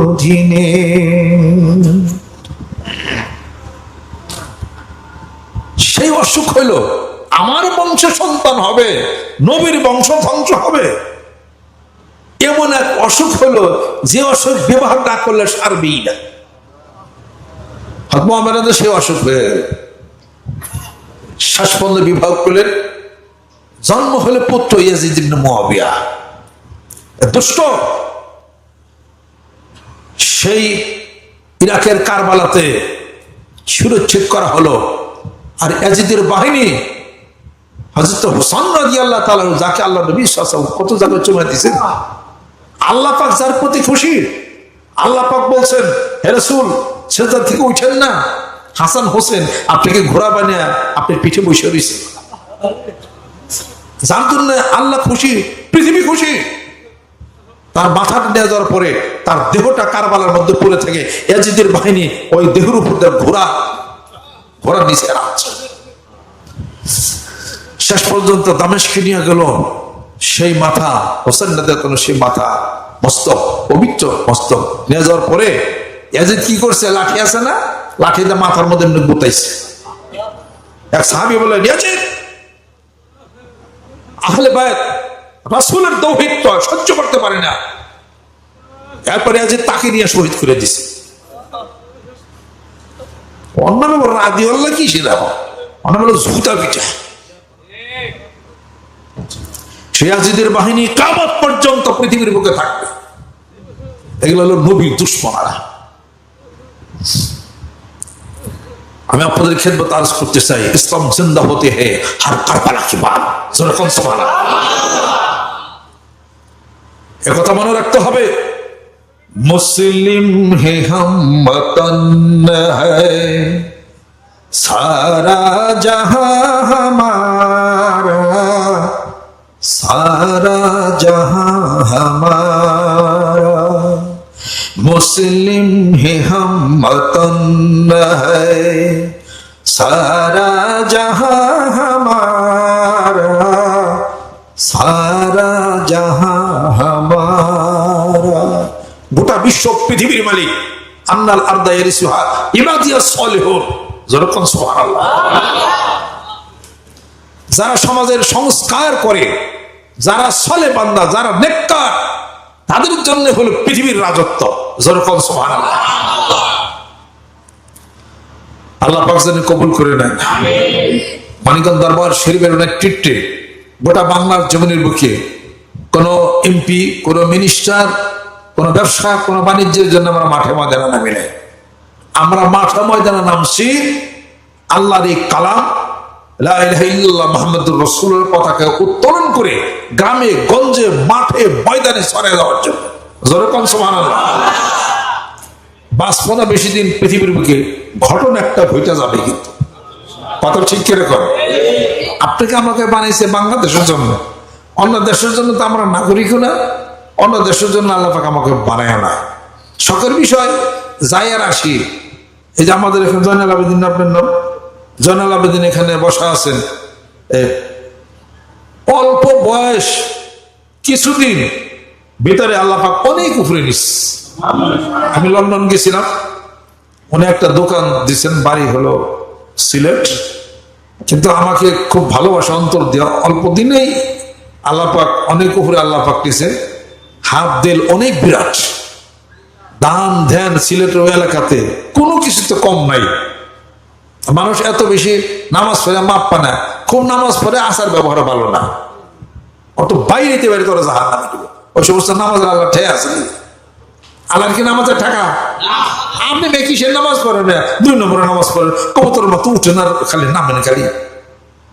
অধীনে সেই অসুখ হইল, আমার বংশ সন্তান হবে, নবীর বংশ ধ্বংস হবে। এমন এক অসুখ হলো যে অসুখ বিবাহ না করলে সারবেই না। হক মোহাম্মদ সেই অসুখ হয়ে শেষ পর্যন্ত বিবাহ করলেন, জন্ম হলে পুত্র ইয়াজিদ ইবনে মুয়াবিয়া। দুষ্ট। সেই ইরাকের কারবালাতে সুরক্ষিত করা হলো। আর এজিদের বাহিনী হজরত হোসেন রাজি আল্লাহ তালা যাকে আল্লাহ নবী কত জায়গায় চুমা দিয়েছেন, আল্লাহ পাক যার প্রতি খুশি, আল্লাহ পাক বলছেন, হে রসুল, সেজদা থেকে উঠেন না। হাসান হোসেন, আপনাকে ঘোড়া বানিয়ে আপনার পিঠে বসে রয়েছে যার জন্য আল্লাহ খুশি, পৃথিবী খুশি। তার মাথাটা নিয়ে যাওয়ার পরে তার দেহটা কারবালার মধ্যে পড়ে থাকে। এজিদের বাহিনী ওই দেহের উপর দিয়ে ঘোড়া ঘোড়া নিচে রাখছে শেষ পর্যন্ত দামেশকে নিয়ে গেল। সেই মাথা, হোসেন নাদের সেই মাথা মস্তক, পবিত্র মস্তক। নিয়ে যাওয়ার পরে ইয়াজিদ কি করছে? লাঠি আছে না? লাঠিতে মাথার মধ্যে এমনি গুতাইছে। এক সাহাবি বলে ইয়াজিদ! আহলে বায়াত রাসূলের দৌহিত্র সহ্য করতে পারে না। এরপরে ইয়াজিদ তাকে নিয়ে শহীদ করে দিছে। অন্য রাজি আল্লাহ কি সেটা অন্য বলো জুতা পিঠা। বাহিনী পর্যন্ত পৃথিবীর বুকে থাকবে। এগুলো হলো নবীর দুশ্মনারা। আমি আপনাদের খেদমত আরজ করতে চাই। ইসলাম জিন্দা হতে হে হার কারবালা কি বাদ সমানা একথা মনে রাখতে হবে। মুসলিম হে হম বতন হারা জহা হমারা, সারা জাহা হমারা। মুসলিম হে হম বতন হারা জাহা হমারা, সারা জহা বিশ্ব পৃথিবীর মালিক। আন্নাল আরদা ইয়ারিসুহা ইবাদিয়া সলিহুন। যেরকম যারা সমাজের সংস্কার করে, যারা সলে বান্দা, যারা নেককার, তাদের জন্য হলো পৃথিবীর রাজত্ব। যেরকম সুবহানাল্লাহ। আল্লাহ পাক যেন কবুল করে নেন। মানিকগঞ্জ দরবার শরীফের অনেক টিট্টে গোটা বাংলার জমিনের বুকে। কোন এমপি, কোন মিনিস্টার কোন ব্যবসা, কোন বাণিজ্যের জন্য আমরা মাঠে ময়দানে নামি নাই। আমরা মাঠে ময়দানে নামছি, আল্লাহর এই কালাম মোহাম্মদুর রসুলের পতাকা উত্তোলন করে গ্রামে, গঞ্জে, মাঠে, ময়দানে সরে দেওয়ার জন্য। যেরকম সমান বাঁচবো বেশি দিন পৃথিবীর বুকে ঘটনা একটা ঘটে যাবে কিন্তু। কত ঠিক কীরকম আপনাকে আমাকে বানাইছে বাংলাদেশের জন্য। অন্য দেশের জন্য তো আমরা নাগরিকও না। অন্য দেশের জন্য আল্লাহ পাক আমাকে বানায় না। শখের বিষয় যাই আর আসি এই যে আমাদের এখানে জয়নাল আবেদিন, আপনার নাম? জয়নাল আবেদিন এখানে বসা আছেন। অল্প বয়স কিছুদিন ভিতরে আল্লাহ পাক অনেক উপরে নিস। আমি লন্ডন গেছিলাম। উনি একটা দোকান দিচ্ছেন বাড়ি হলো সিলেট। কিন্তু আমাকে খুব ভালোবাসা, অন্তর দেওয়া, অল্প দিনেই আল্লাপাক অনেক উপরে আল্লাপাক দিছে হাত দেল অনেক বিরাট। দান, ধ্যান সিলেটের এলাকাতে কোনো কিছুতে কম নাই। মানুষ এত বেশি নামাজ পড়ে, মাপ পা না। খুব নামাজ পড়ে, আসার ব্যবহার ভালো না। অত বাইরেতে বাইরে তোরা জাহার নামে ওই সমস্ত নামাজের আল্লাহ ঠে আছে আল্লাহর কি নামাজের টাকা আপনি মেকি সে নামাজ পড়েন না, দুই নম্বরে নামাজ পড়েন কবতর মতো উঠেন আর খালি নামেন খালি।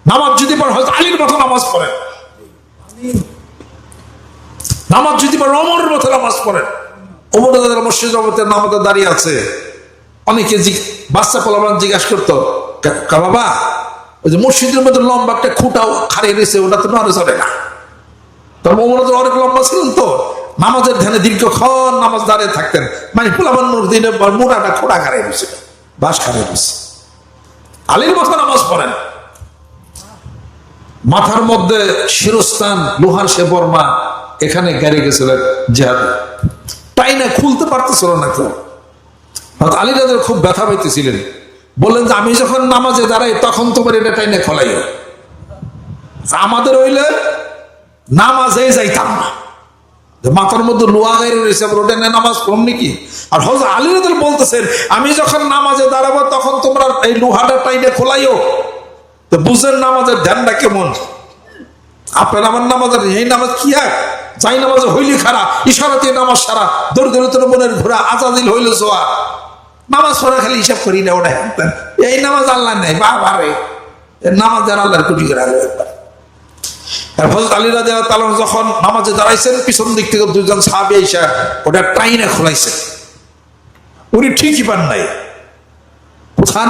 নামাজ যদি পড়েন, হয়তো আলীর মতো নামাজ পড়েন। নামাজ যদি পড়েন অমরের মতো নামাজ পড়েন। অমর মসজিদ জগতের নামাজে দাঁড়িয়ে আছে। অনেকে বাচ্চা পোলাবান জিজ্ঞাসা করতো, "কা- কা বাবা, ওই যে মসজিদের মধ্যে লম্বা একটা খুঁটাও খাড়িয়ে রয়েছে, ওটা তো নড়ে চড়ে না। তোর মোহাম্মদ অনেক লম্বা ছিলেন তো। নামাজের ধ্যানে দীর্ঘক্ষণ নামাজ দাঁড়িয়ে থাকতেন। মানে পোলাবান মুর দিনে মোড়াটা খোড়া খাড়িয়ে রয়েছে বাস খাড়িয়ে রয়েছে আলীর মতো নামাজ পড়েন। মাথার মধ্যে শিরস্থান, লোহার সে বর্মা এখানে গাড়ি গেছিলেন জেহাদ টাইনা খুলতে পারতেছিল না কেউ। আলী রাজার খুব ব্যথা পাইতেছিলেন। বললেন যে, আমি যখন নামাজে দাঁড়াই, তখন তোমার এটা টাইনা খোলাই আমাদের হইলে নামাজে যাইতাম না। মাথার মধ্যে লোহা গাইরে রয়েছে নিয়ে নামাজ পড়ম নাকি? আর হজ আলী বলতেছেন, আমি যখন নামাজে দাঁড়াবো, তখন তোমরা এই লোহাটা টাইনে খোলাইও। তো বুঝেন নামাজের ধ্যানটা কেমন? আপনার আমার নামাজের এই নামাজ কি এক যাই নামাজ হইলি খারা, ইশারাতে নামাজ সারা দৌড় দৌড় তোর মনের ঘোরা আজাদিল হইল জোয়া নামাজ পড়া খালি হিসাব করি না, ওটা এই নামাজ আল্লাহ নেই বাবা রে। নামাজ যেন আল্লাহর কুটি করে যখন নামাজে পিছন দিক থেকে ওটা টাইনে নাই।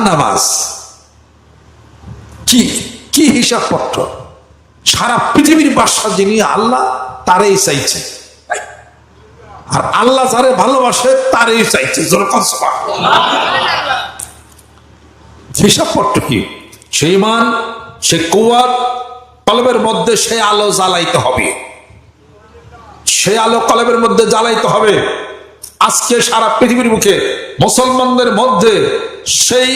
নামাজ। কি কি সারা পৃথিবীর বাসা যিনি আল্লাহ তারই চাইছে। আর আল্লাহ যারে ভালোবাসে, তারই চাইছে। সভা কি সে ইমান সে কুয়ার কলবের মধ্যে সে আলো জ্বালাইতে হবে। সে আলো কলবের মধ্যে জ্বালাইতে হবে। আজকে সারা পৃথিবীর মুখে মুসলমানদের মধ্যে সেই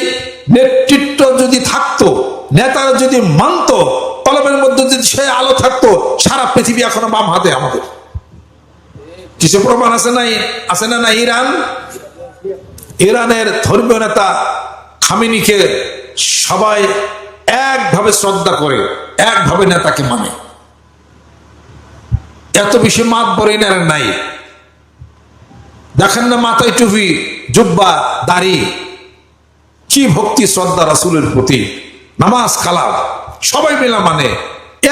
নেতৃত্ব যদি থাকতো, নেতারা যদি মানতো কলমের মধ্যে যদি সেই আলো থাকতো, সারা পৃথিবী এখনও বাম হাতে আমাদের। কিছু প্রমাণ আছে নাই? আছে না না ইরান? ইরানের ধর্মীয় নেতা খামিনিকে সবাই একভাবে শ্রদ্ধা করে, একভাবে নেতাকে মানে। এত বেশি মাত বড় ইনারের নাই। দেখেন না মাথায় টুপি, জুব্বা, দাড়ি। কি ভক্তি, শ্রদ্ধা রাসুলের প্রতি। নামাজ কালাম সবাই মেলা মানে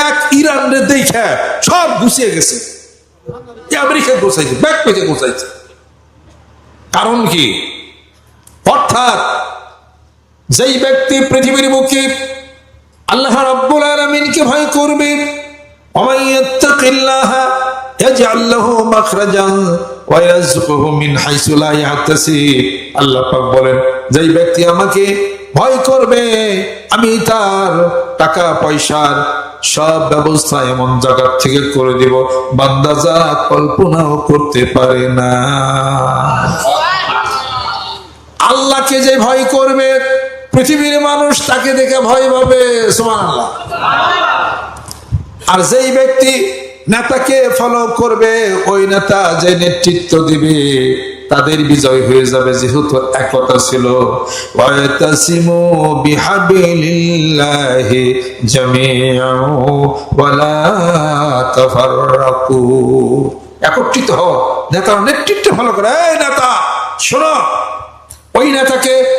এক ইরান রে দেখে সব ঘুষিয়ে গেছে। আমেরিকা গোছাইছে, ব্যাক পেজে গোছাইছে। কারণ কি? অর্থাৎ যেই ব্যক্তি পৃথিবীর মুখে আল্লাহ রাব্বুল আলমিনকে ভয় করবে আল্লাহ বলেন, যেই ব্যক্তি আমাকে ভয় করবে, আমি তার টাকা, পয়সার সব ব্যবস্থা এমন জায়গার থেকে করে দিব, বান্দা যা কল্পনাও করতে পারে না। আল্লাহকে যে ভয় করবে, পৃথিবীর মানুষ তাকে দেখে ভয় পাবে সুমান আল্লাহ আর যেই ব্যক্তি নেতাকে ফলো করবে, ওই নেতা যে নেতৃত্ব দিবে, তাদের বিজয় হয়ে যাবে যেহেতু একতা ছিল। একত্রিত হও নেতার নেতৃত্ব ফলো করে। নেতা, শোনো, ওই নেতাকে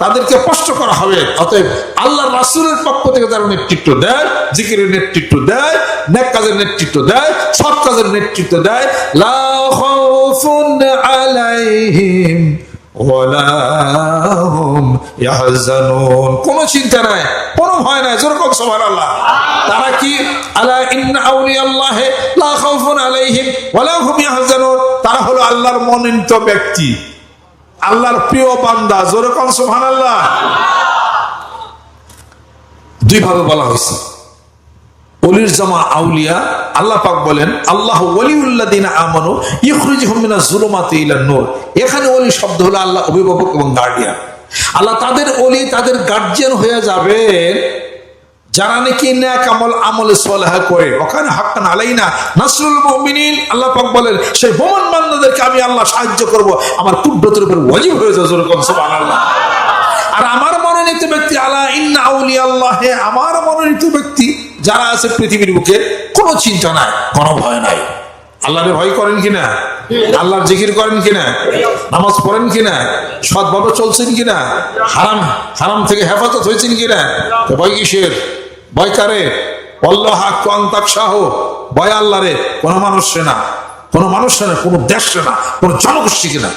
তাদেরকে প্রশ্ন করা হবে। অতএব আল্লাহ রাসুলের পক্ষ থেকে তারা নেতৃত্ব দেয়, জিকিরের নেতৃত্ব দেয়, নেক কাজের নেতৃত্ব দেয় সব কাজের নেতৃত্ব দেয় কোনো চিন্তা নাই, কোনো ভয় নাই, যেরকম আল্লাহ তারা কি? আলা ইন্না আউলিয়াল্লাহ লা খাউফুন আলাইহিম ওয়ালা হুম ইয়াহজানুন। তারা হলো আল্লাহর মনোনীত ব্যক্তি। আল্লাহর প্রিয় বান্দা, জোরে কন সুবহান আল্লাহ দুই ভাবে বলা হয়েছে। অলির জামা আউলিয়া, আল্লাহ পাক বলেন, আল্লাহ ওলিউল্লাদিন আমানু ইখরিজহুম মিনাজ জুলুমাতি ইলান এখানে ওলি শব্দ হলো আল্লাহ অভিভাবক এবং গার্ডিয়ান আল্লাহ তাদের অলি তাদের গার্জিয়ান হয়ে যাবেন যারা নাকি ন্যাক আমল, আমলে সলেহা করে, ওখানে হাক্কান আলাই না নাসরুল মুমিনিন, আল্লাহ পাক বলেন, সেই ভ্রমণ বান্ধবদেরকে আমি আল্লাহ সাহায্য করব। আমার কুব্রতের উপর ওয়াজিব হয়ে যায় যেরকম সুবহানাল্লাহ। আর আমার মনোনীত ব্যক্তি আলা ইন্না আউলি আল্লাহ আমার মনোনীত ব্যক্তি যারা আছে পৃথিবীর বুকে, কোনো চিন্তা নাই, কোনো ভয় নাই। আল্লাহরে ভয় করেন কিনা? আল্লাহর জিকির করেন কিনা? নামাজ পড়েন কিনা? সৎভাবে চলছেন কিনা? হারাম হারাম থেকে হেফাজত হয়েছেন কিনা? ভয় কিসের? ভয় কারে? অল্লাহ কান্তাক শাহ। ভয় আল্লাহরে। কোনো মানুষে না। কোনো মানুষে না, কোনো দেশে না। কোনো জনগোষ্ঠীকে না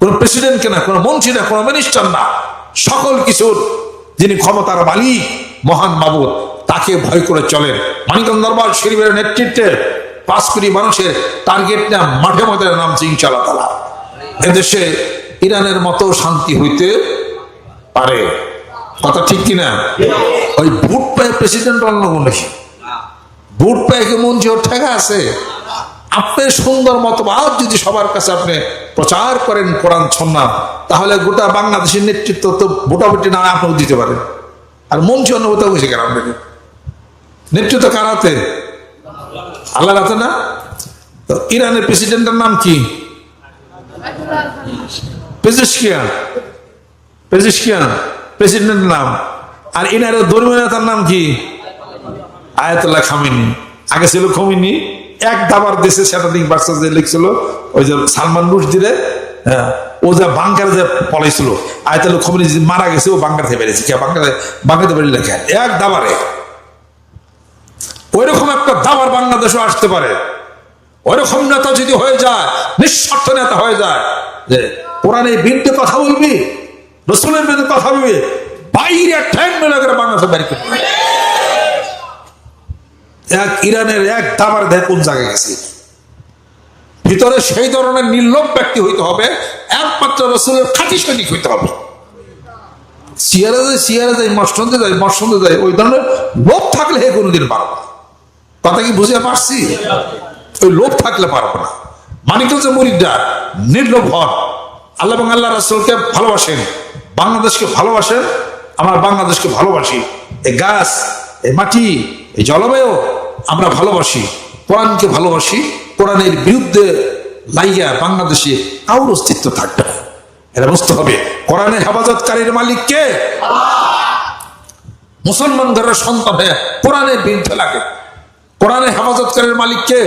কোন প্রেসিডেন্ট না কোন মন্ত্রী না? কোন মিনিস্টার না। সকল কিছুর যিনি ক্ষমতার মালিক, মহান মাবুদ, তাকে ভয় করে চলেন। মানিকগঞ্জ দরবার শরীফের নেতৃত্বে পাঁচ কোটি মানুষের টার্গেট না মাঠে মাঠে নামছে ইনশাআল্লাহ তালা এদেশে ইরানের মতো শান্তি হইতে পারে। কথা ঠিক কিনা? ওই ভোট পায় প্রেসিডেন্ট অন্য নাকি ভোট পায় মন যে ঠেকা আছে? আপনার সুন্দর মতবাদ যদি সবার কাছে আপনি প্রচার করেন কোরআন ছন্না তাহলে গোটা বাংলাদেশের নেতৃত্ব তো ভোটাভুটি না আপনিও দিতে পারেন। আর মঞ্চ কোথাও বসে কেন আপনাকে নেতৃত্ব কার হাতে? আল্লাহর না? তো ইরানের প্রেসিডেন্টের নাম কি? পেজিশকিয়ান পেজিশকিয়ান প্রেসিডেন্টের নাম। আর ইনারের ধর্মীয় নেতার নাম কি? Ayatollah Khamenei. আগে ছিল খমিনি এক দাবার দেশে স্যাটারিং বার্সা যে লিখছিল ওই যে সালমান রুশদিরে হ্যাঁ, ও যে বাংকার যে পলাইছিল আয়াতুল্লাহ খমিনি মারা গেছে ও বাংকার থেকে কে বাংকারে? বাংকাতে বেরিয়ে লেখা। এক দাবারে। ওইরকম একটা দাবার বাংলাদেশও আসতে পারে। ওইরকম নেতা যদি হয়ে যায়, নিঃস্বার্থ নেতা হয়ে যায়, যে কোরআনের বিরুদ্ধে কথা বলবি, রসুলের বিরুদ্ধে কথা বলবি, বাইরে ঠ্যাং মেলে করে বাংলাদেশে বাড়ি এক ইরানের এক দাবার দেয় কোন জায়গায় গেছে। ভিতরে সেই ধরনের নির্লোভ ব্যক্তি হইতে হবে, একমাত্র রসুলের খাঁটি সৈনিক হইতে হবে। সিয়ারা যায় সিয়ারা যায় মসন্দে যায় মসন্দে যায় ওই ধরনের লোভ থাকলে হে কোনোদিন পারব কথা কি বুঝে পারছি? ওই লোভ থাকলে পারব না। মানিকগঞ্জ মরিদা নির্লোভ হন। আল্লাহ এবং আল্লাহ রাসুলকে ভালোবাসেন। বাংলাদেশকে ভালোবাসেন, আমার বাংলাদেশকে ভালোবাসি। এই গাছ, এই মাটি, এই জলবায়ু আমরা ভালোবাসি। কোরআনকে ভালোবাসি। কোরআনের বিরুদ্ধে লাইয়া বাংলাদেশে কারোর অস্তিত্ব থাকবে না। এটা বুঝতে হবে। কোরআনের হেফাজতকারীর মালিক কে? মুসলমান ঘরের সন্তান কোরআনের বিরুদ্ধে লাগে। কোরআনের হেফাজতকারীর মালিক কে?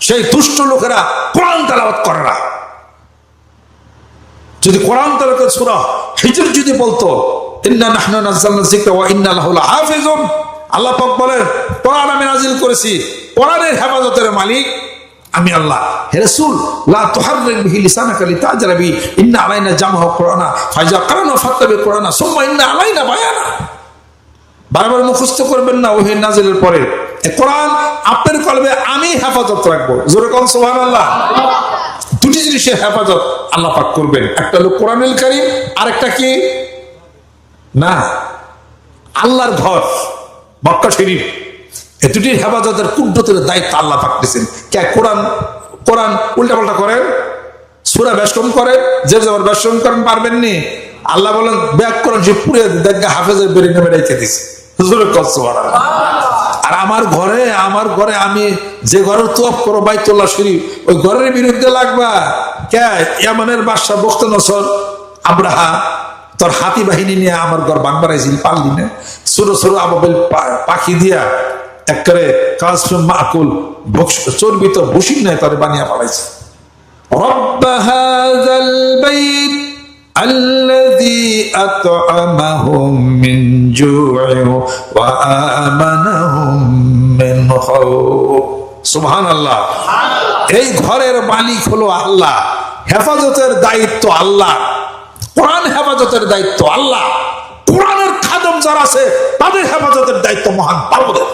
সেই দুষ্ট লোকেরা কোরআন তালাবাত করে না। যদি কোরআন তালাকে সুরা হিজর যদি বলতো কোরআন হেফাজতের মালিক আমি আল্লাহ। লা ইন্না আলাইনা কুরআনা কুরআনা বারবার মুখস্থ করবেন না ওহে নাজিলের পরে। কোরআন আপনার কলবে আমি হেফাজত রাখব। জোরে কোন আল্লাহ দুটি জিনিসের হেফাজত আল্লাহ পাক করবেন। একটা হলো কোরআনুল কারীম, আরেকটা কি? না। আল্লাহর ঘর, মক্কা শরীফ। এ দুটির হেফাজতের কুদ্রতের দায়িত্ব আল্লাহ পাক দিয়েছেন। কে কোরআন কোরআন উল্টাপাল্টা করেন সুরা বেশকম করেন যে যাবার বেশকম করেন, পারবেন নি? আল্লাহ বলেন ব্যাগ করেন, সে পুরে দেখবে হাফেজের বেরিয়ে নেমে রেখে দিছে। হুজুরে কষ্ট আর আমার ঘরে আমার ঘরে আমি যে ঘরের তোয়াপ করো, বাইতুল্লাহ শরীফ, ওই ঘরের বিরুদ্ধে লাগবা। কে? ইয়ামানের বাদশাহ বখত নসর আব্রাহা, তোর হাতি বাহিনী নিয়ে আমার ঘর বাংবারাইছিল পারলি না। ছোট ছোট আবাবেল পাখি দিয়া একবারে কালসুম মাকুল তো বসি নাই, তার বানিয়া পালাইছে। রব্বা الذي أطعمهم من جوع وآمنهم من خوف সুবহান আল্লাহ এই ঘরের মালিক হলো আল্লাহ হেফাজতের দায়িত্ব আল্লাহ কোরআন হেফাজতের দায়িত্ব আল্লাহ কোরআনের খাদম যারা আছে তাদের হেফাজতের দায়িত্ব মহান পার্বদের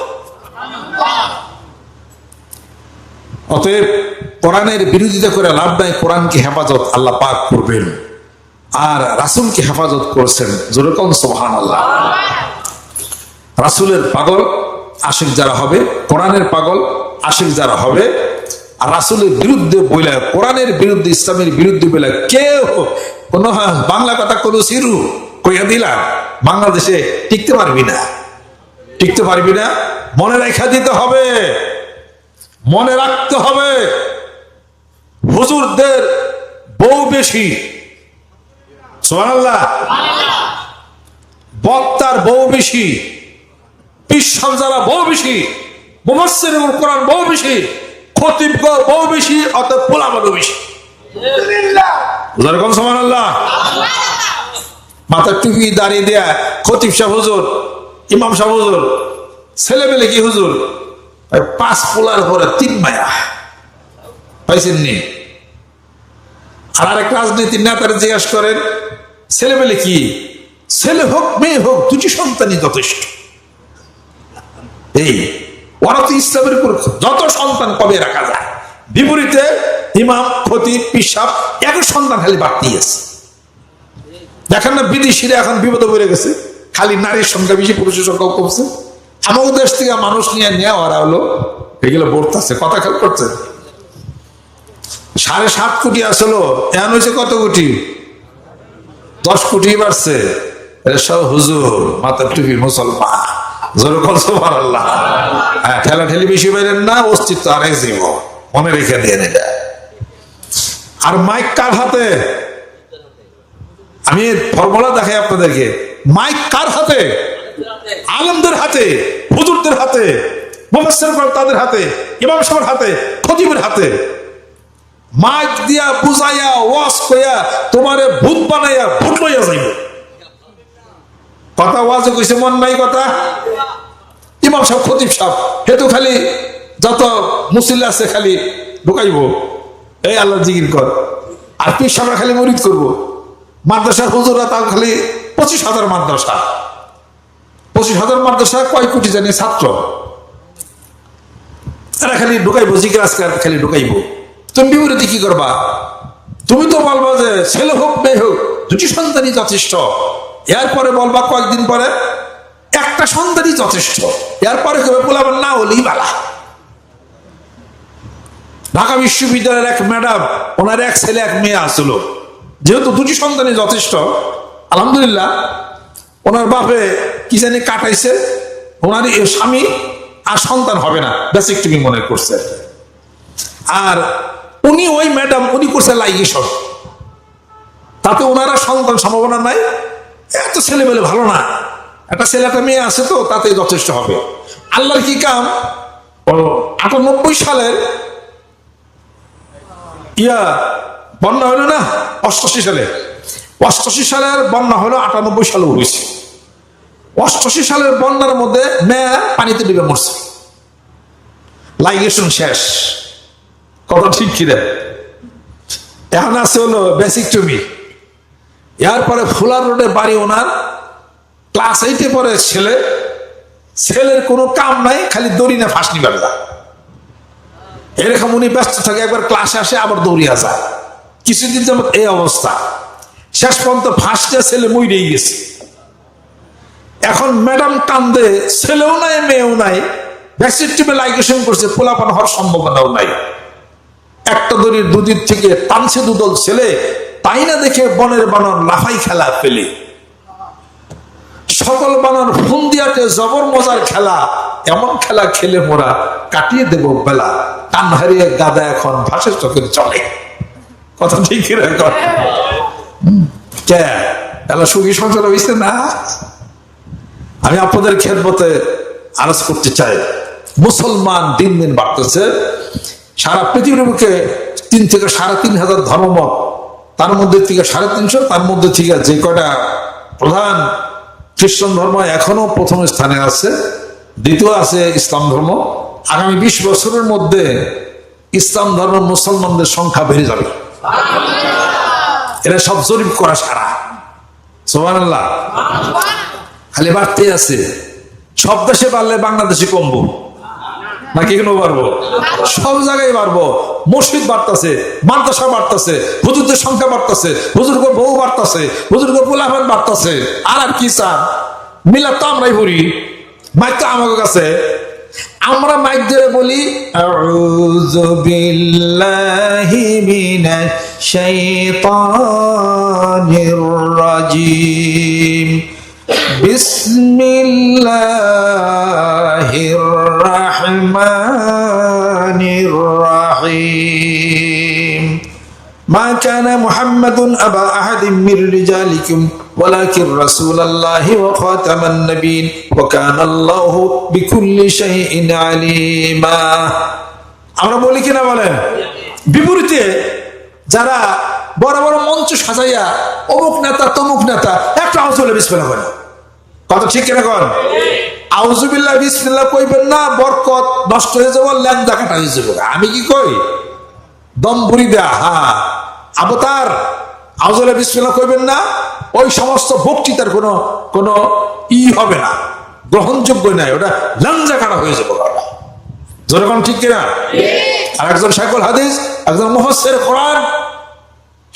অতএব কোরআনের বিরোধিতা করে লাভ নাই কোরআনকে হেফাজত আল্লাহ পাক করবেন আর রাসুলকে হেফাজত করছেন যেরকম সোহান আল্লাহ রাসুলের পাগল আশিক যারা হবে, কোরআনের পাগল আশিক যারা হবে, আর রাসুলের বিরুদ্ধে বইলা, কোরআনের বিরুদ্ধে, ইসলামের বিরুদ্ধে বইলা কেউ কোন বাংলা কথা কোনো সিরু কইয়া দিলাম বাংলাদেশে টিকতে পারবি না। টিকতে পারবি না, মনে রেখা দিতে হবে, মনে রাখতে হবে। হুজুরদের বউ বেশি বক্তার বউ বেশি, পিসাব যারা বউ বেশি এবং কোরআন বউ বেশি খতিব বউ বেশি অর্থাৎ পোলাবানও বেশি। মাথা টুপি দাঁড়িয়ে দেয়া খতিব সাহ হুজুর, ইমাম সাহ হুজুর ছেলে মেলে কি হুজুর? পাঁচ পোলার পরে তিন মায়া। পাইছেন নি? আর আরেক রাজনীতির নেতারা জিজ্ঞাসা করেন ছেলে মেলে কি? ছেলে হোক, মেয়ে হোক, দুটি সন্তানই যথেষ্ট। এই ওরা তো ইসলামের উপর যত সন্তান কবে রাখা যায়? বিপরীতে ইমাম খতিব পিসাব, এক সন্তান খালি বাড়তি আছে। দেখেন না, বিদেশিরা এখন বিপদে পড়ে গেছে। খালি নারীর সংখ্যা বেশি, পুরুষের সংখ্যা কমছে। আমাদের দেশ থেকে মানুষ নিয়ে নেওয়া ওরা হলো এগুলো বর্তাছে, কথা খেয়াল করছে সাড়ে সাত কোটি আসলো, এখন হয়েছে কত কোটি? দশ কোটি বাড়ছে। সব হুজুর মাথার টুপি মুসলমান। হ্যাঁ আর মাইক কার হাতে? আমি দেখাই আপনাদেরকে। মাইক কার হাতে? আলমদের হাতে, হুজুরদের হাতে তাদের হাতে, ইমাম সাহেবের হাতে, খতিবের হাতে। মাইক দিয়া বুঝাইয়া, ওয়াজ কইয়া, তোমারে ভূত বানাইয়া, ভূত লইয়া যাইব। কথা ওয়াজে কইছে, মন নাই কথা? ইমাম সাহেব, খতিব সাহেব, হেতু খালি যত মুসিল্লা আছে খালি ঢুকাইব। এই আল্লাহ জিকির কর। আর পীর সাহেবরা খালি মরিদ করব। মাদ্রাসার হুজুরা তাও খালি পঁচিশ হাজার মাদ্রাসা। পঁচিশ হাজার মাদ্রাসা কয় কোটি জানি ছাত্র। এরা খালি ঢুকাইবো, জিকির আজকাল খালি ঢুকাইবো। তুমি বিপরীতে কি করবা? তুমি তো বলবা যে ছেলে হোক, মেয়ে হোক, দুটি সন্তানই যথেষ্ট। এরপরে বলবা কয়েকদিন পরে, একটা সন্তানই যথেষ্ট। এরপরে কেউ বলাবেন না হলেই বালা। ঢাকা বিশ্ববিদ্যালয়ের এক ম্যাডাম, ওনার এক ছেলে, এক মেয়ে আসলো। যেহেতু দুটি সন্তানই যথেষ্ট, আলহামদুলিল্লাহ, ওনার বাপে কি জানি কাটাইছে, ওনার স্বামী আর সন্তান হবে না বেসিক তুমি মনে করছে। আর উনি ওই ম্যাডাম, উনি করছে লাইগেশন। তাতে ওনারা সন্তান সম্ভাবনা নাই। এত ছেলে মেলে ভালো না। একটা ছেলে, একটা মেয়ে আছে তো তাতে যথেষ্ট হবে। আল্লাহর কি কাম? আটানব্বই সালের ইয়া, বন্যা হলো না? অষ্টাশি সালে। অষ্টাশি সালের বন্যা হলো আটানব্বই সালে হয়েছে অষ্টাশি সালের বন্যার মধ্যে মেয়ে পানিতে ডুবে মরছে। লাইগেশন শেষ। কথা ঠিক কিরে? এখন আছে হলো বেসিক টুমি এরপরে ফুলার রোডে বাড়ি ওনার। ক্লাস এইটে পরে ছেলে। ছেলের কোনো কাম নাই, খালি দড়ি না ফাঁসনি বেলা। এরকম উনি ব্যস্ত থাকে, একবার ক্লাসে আসে, আবার দৌড়িয়া যায়। কিছুদিন যেমন এই অবস্থা। শেষ পর্যন্ত ফাঁসটা ছেলে মইরেই গেছে। এখন ম্যাডাম কান্দে, ছেলেও নাই, মেয়েও নাই। ভ্যাকসিন টিমে লাইগেশন করছে, পোলাপান হওয়ার সম্ভাবনাও নাই। একটা দড়ির দুদিক থেকে টানছে দুদল ছেলে, তাই না দেখে বনের বানর লাফাই খেলা পেলে সকল বানর ফোন দিয়াতে জবর মজার খেলা, এমন খেলা খেলে মোরা কাটিয়ে দেব বেলা। কান হারিয়ে গাদা এখন ভাসের চোখের চলে কথা ঠিক এলা সুখী সংসার হয়েছে না? আমি আপনাদের খেদমতে আরজ করতে চাই। মুসলমান দিন দিন বাড়তেছে। সারা পৃথিবীর বুকে তিন থেকে সাড়ে তিন হাজার ধর্মমত তার মধ্যে থেকে সাড়ে তিনশো তার মধ্যে থেকে যে কটা প্রধান খ্রিস্টান ধর্ম এখনও প্রথম স্থানে আছে দ্বিতীয় আছে ইসলাম ধর্ম। আগামী বিশ বছরের মধ্যে ইসলাম ধর্ম মুসলমানদের সংখ্যা বেড়ে যাবে। এরা সব জরিপ করা সারা। সোমান আল্লাহ খালি বাড়তে আছে। সব দেশে পারলে বাংলাদেশে কমবো। নাকি কেন পারব সব জায়গায় পারব মসজিদ বাড়তেছে, মাদ্রাসা বাড়তেছে, হুজুরদের সংখ্যা বাড়তেছে হুজুর বউ বাড়তেছে হুজুর পোলাফান বাড়তেছে। আর আর কি চান? মিলাদ তো আমরাই পড়ি মাইক তো আমাদের কাছে। আমরা মাইক ধরে বলি শাইতানির রাজিম। بسم الله الرحمن الرحيم ما كان محمد أبا أحد من رجالكم ولكن رسول الله وخاتم النبيين وكان الله بكل شيء عليما আমরা বলি কিনা বলেন বিপরীতে যারা বড় বড় মঞ্চ সাজাইয়া অমুক নেতা তমুক নেতা একটা আউজুল্লাহ বিসমিল্লাহ করে কথা ঠিক কিনা কর আউজুবিল্লাহ বিসমিল্লাহ কইবেন না বরকত নষ্ট হয়ে যাব ল্যাংদা কাটা হয়ে যাব। আমি কি কই? দম ভুরি দেয়া হ্যাঁ আবতার আউজুল্লাহ বিসমিল্লাহ কইবেন না ওই সমস্ত বক্তৃতার কোনো কোনো ই হবে না গ্রহণযোগ্য নাই ওটা লাঞ্জা কাটা হয়ে যাবে যেরকম ঠিক কিনা? আর একজন শাইকুল হাদিস একজন মুহসের কোরআন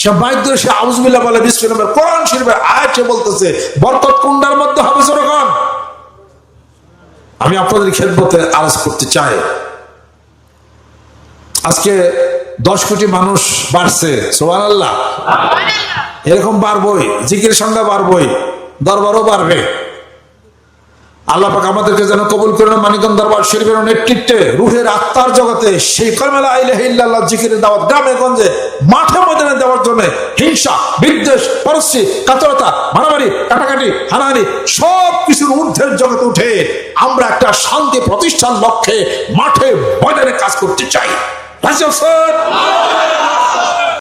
সে ধরে সে বলে কোরআন শরীফের আয়াতে বলতেছে। বরকত কুন্ডার মধ্যে হবে আমি আপনাদের খেদমতে আলোচ করতে চাই। আজকে দশ কোটি মানুষ বাড়ছে সোহান আল্লাহ এরকম বাড়বই জিকির সংখ্যা বাড়বই দরবারও বাড়বে। আল্লাহ পাক আমাদেরকে যেন কবুল করেন মানিকন দরবার শরীফের নেতৃত্বে রুহের আত্মার জগতে সেই কলমেলা আইলাহ ইল্লাল্লাহ জিকিরের দাওয়াত গ্রামে গঞ্জে মাঠে ময়দানে দেওয়ার জন্য হিংসা, বিদ্বেষ, পরশ্রী, কাতরতা, মারামারি, কাটাকাটি, হানাহানি সব কিছুর ঊর্ধ্বের জগতে উঠে আমরা একটা শান্তি প্রতিষ্ঠান লক্ষ্যে মাঠে ময়দানে কাজ করতে চাই?